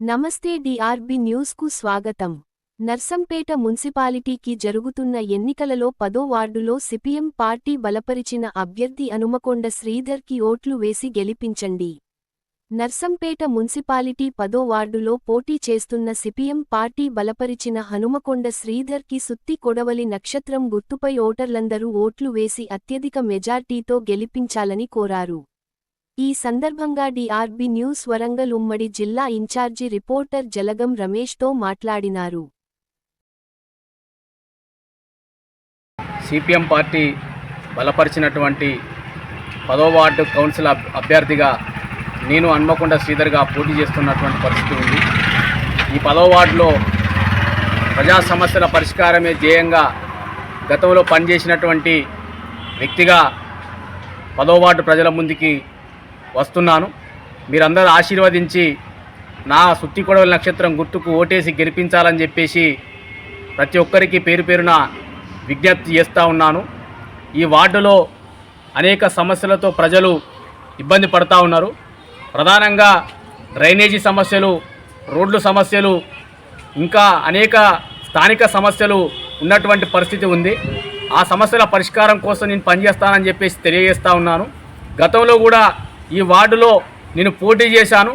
నమస్తే డిఆర్బి న్యూస్కు స్వాగతం. నర్సంపేట మున్సిపాలిటీకి జరుగుతున్న ఎన్నికలలో పదో వార్డులో సిపిఎం పార్టీ బలపరిచిన అభ్యర్థి హనుమకొండ శ్రీధర్కి ఓట్లు వేసి గెలిపించండి. నర్సంపేట మున్సిపాలిటీ పదో వార్డులో పోటీ చేస్తున్న సిపిఎం పార్టీ బలపరిచిన హనుమకొండ శ్రీధర్కి సుత్తి కొడవలి నక్షత్రం గుర్తుపై ఓటర్లందరూ ఓట్లు వేసి అత్యధిక మెజార్టీతో గెలిపించాలని కోరారు. ఈ సందర్భంగా డిఆర్బి న్యూస్ వరంగల్ ఉమ్మడి జిల్లా ఇన్ఛార్జి రిపోర్టర్ జలగం రమేష్తో మాట్లాడినారు. సిపిఎం పార్టీ బలపరిచినటువంటి పదో వార్డు కౌన్సిల్ అభ్యర్థిగా నేను హన్మకొండ శ్రీధర్గా పోటీ చేస్తున్నటువంటి పరిస్థితి ఉంది. ఈ పదో వార్డులో ప్రజా సమస్యల పరిష్కారమే ధ్యేయంగా గతంలో పనిచేసినటువంటి వ్యక్తిగా పదో వార్డు ప్రజల ముందుకి వస్తున్నాను. మీరందరూ ఆశీర్వదించి నా సుత్తి కొడవలి నక్షత్రం గుర్తుకు ఓటేసి గెలిపించాలని చెప్పేసి ప్రతి ఒక్కరికి పేరు పేరున విజ్ఞప్తి చేస్తూ ఉన్నాను. ఈ వార్డులో అనేక సమస్యలతో ప్రజలు ఇబ్బంది పడతా ఉన్నారు. ప్రధానంగా డ్రైనేజీ సమస్యలు రోడ్లు సమస్యలు ఇంకా అనేక స్థానిక సమస్యలు ఉన్నటువంటి పరిస్థితి ఉంది. ఆ సమస్యల పరిష్కారం కోసం నేను పనిచేస్తానని చెప్పేసి తెలియజేస్తూ ఉన్నాను. గతంలో కూడా ఈ వార్డులో నేను పోటీ చేశాను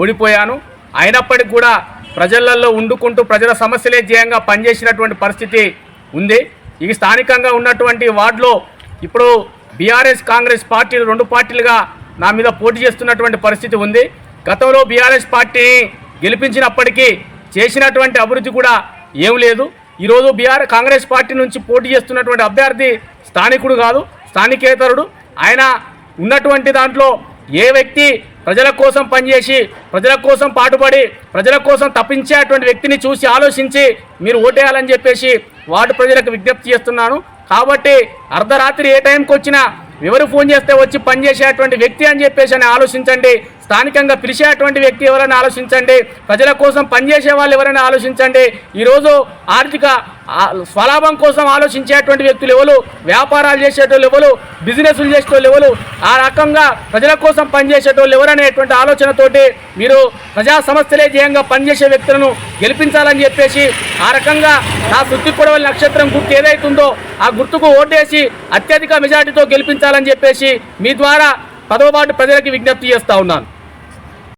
ఓడిపోయాను. అయినప్పటికీ కూడా ప్రజలలో ఉండుకుంటూ ప్రజల సమస్యలే ధ్యేయంగా పనిచేసినటువంటి పరిస్థితి ఉంది. ఈ స్థానికంగా ఉన్నటువంటి వార్డులో ఇప్పుడు బీఆర్ఎస్ కాంగ్రెస్ పార్టీలు రెండు పార్టీలుగా నా మీద పోటీ చేస్తున్నటువంటి పరిస్థితి ఉంది. గతంలో బీఆర్ఎస్ పార్టీని గెలిపించినప్పటికీ చేసినటువంటి అభివృద్ధి కూడా ఏం లేదు. ఈరోజు బీఆర్ కాంగ్రెస్ పార్టీ నుంచి పోటీ చేస్తున్నటువంటి అభ్యర్థి స్థానికుడు కాదు స్థానికేతరుడు. ఆయన ఉన్నటువంటి దాంట్లో ఏ వ్యక్తి ప్రజల కోసం పనిచేసి ప్రజల కోసం పాటుపడి ప్రజల కోసం తప్పించేటువంటి వ్యక్తిని చూసి ఆలోచించి మీరు ఓటేయాలని చెప్పేసి వార్డు ప్రజలకు విజ్ఞప్తి చేస్తున్నాను. కాబట్టి అర్ధరాత్రి ఏ టైంకి వచ్చినా ఎవరు ఫోన్ చేస్తే వచ్చి పనిచేసేటువంటి వ్యక్తి అని చెప్పేసి అని ఆలోచించండి. స్థానికంగా పిలిచేటువంటి వ్యక్తి ఎవరైనా ఆలోచించండి. ప్రజల కోసం పనిచేసే వాళ్ళు ఎవరైనా ఆలోచించండి. ఈరోజు ఆర్థిక స్వలాభం కోసం ఆలోచించేటువంటి వ్యక్తులు ఎవరు? వ్యాపారాలు చేసేటోళ్ళు ఎవరు? బిజినెస్లు చేసేటోళ్ళు ఎవరు? ఆ రకంగా ప్రజల కోసం పనిచేసేటోళ్ళు ఎవరనేటువంటి ఆలోచనతోటి మీరు ప్రజా సమస్యలే ధ్యేయంగా పనిచేసే వ్యక్తులను గెలిపించాలని చెప్పేసి ఆ రకంగా నా సుత్తి పొడవల నక్షత్రం గుర్తు ఏదైతుందో ఆ గుర్తుకు ఓటేసి అత్యధిక మెజార్టీతో గెలిపించాలని చెప్పేసి మీ ద్వారా పదవ ప్రజలకి విజ్ఞప్తి చేస్తూ ఉన్నాను.